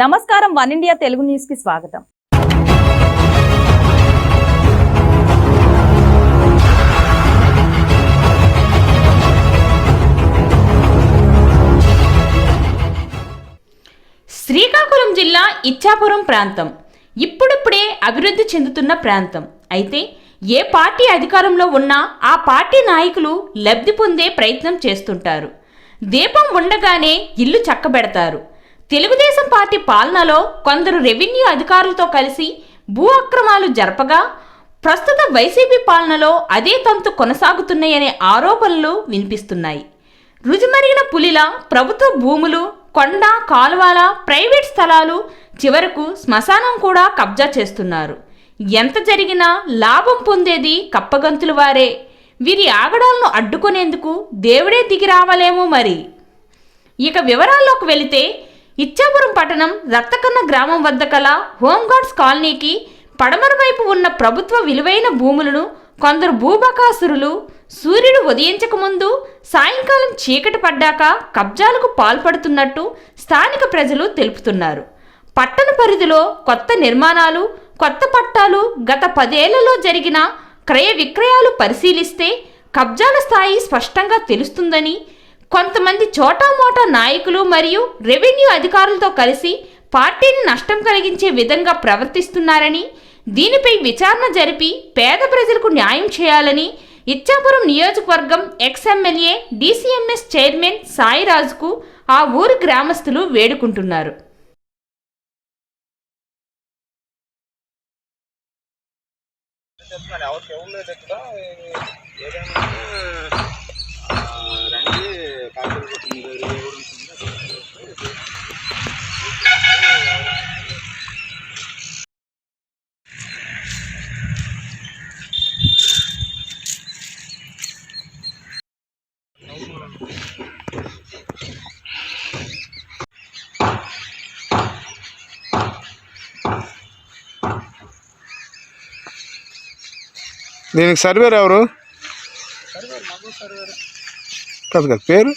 నమస్కారం one India Telugu న్యూస్కి స్వాగతం. శ్రీకాకుళం జిల్లా ఇచ్చాపురం ప్రాంతం. ఇప్పుడిప్పుడే అభివృద్ధి చెందుతున్న ప్రాంతం. అయితే ఏ పార్టీ అధికారంలో ఉన్నా ఆ పార్టీ నాయకులు లబ్ధి పొందే ప్రయత్నం చేస్తుంటారు. దీపం ఉండగానే ఇల్లు చక్కబెడతారు. తెలుగుదేశం పార్టీ పాలనలో కొందరు రెవెన్యూ అధికారులతో కలిసి భూ అక్రమాలు జరపగా ప్రస్తుత వైసీపీ పాలనలో అదే తంతు కొనసాగుతున్నాయనే ఆరోపణలు వినిపిస్తున్నాయి. రుజుమరిగిన పులిల ప్రభుత్వ భూములు కొండ కాలువల ప్రైవేట్ స్థలాలు చివరకు శ్మశానం కూడా కబ్జా చేస్తున్నారు. ఎంత జరిగినా లాభం పొందేది కప్పగంతులు వారే. వీరి ఆగడాలను అడ్డుకునేందుకు దేవుడే దిగి రావాలేమో మరి. ఇక వివరాల్లోకి వెళితే ఇచ్చాపురం పట్టణం రక్తకన్న గ్రామం వద్ద కల హోంగార్డ్స్ కాలనీకి పడమర వైపు ఉన్న ప్రభుత్వ విలువైన భూములను కొందరు భూబకాసురులు సూర్యుడు ఉదయించక ముందు సాయంకాలం చీకటి పడ్డాక కబ్జాలకు పాల్పడుతున్నట్టు స్థానిక ప్రజలు తెలుపుతున్నారు. పట్టణ పరిధిలో కొత్త నిర్మాణాలు కొత్త పట్టాలు గత పదేళ్ళలో జరిగిన క్రయ విక్రయాలు పరిశీలిస్తే కబ్జాల స్థాయి స్పష్టంగా తెలుస్తుందని కొంతమంది చోటామోటా నాయకులు మరియు రెవెన్యూ అధికారులతో కలిసి పార్టీని నష్టం కలిగించే విధంగా ప్రవర్తిస్తున్నారని దీనిపై విచారణ జరిపి పేద ప్రజలకు న్యాయం చేయాలని ఇచ్చాపురం నియోజకవర్గం ఎక్స్ఎమ్మెల్యే డీసీఎంఎస్ చైర్మన్ సాయిరాజుకు ఆ ఊరి గ్రామస్తులు వేడుకుంటున్నారు. చెప్తున్నాను ఎవరికి ఎవరు లేదు ఏదైనా దీనికి సర్వేర్ ఎవరు? కాదు కాదు పేరు?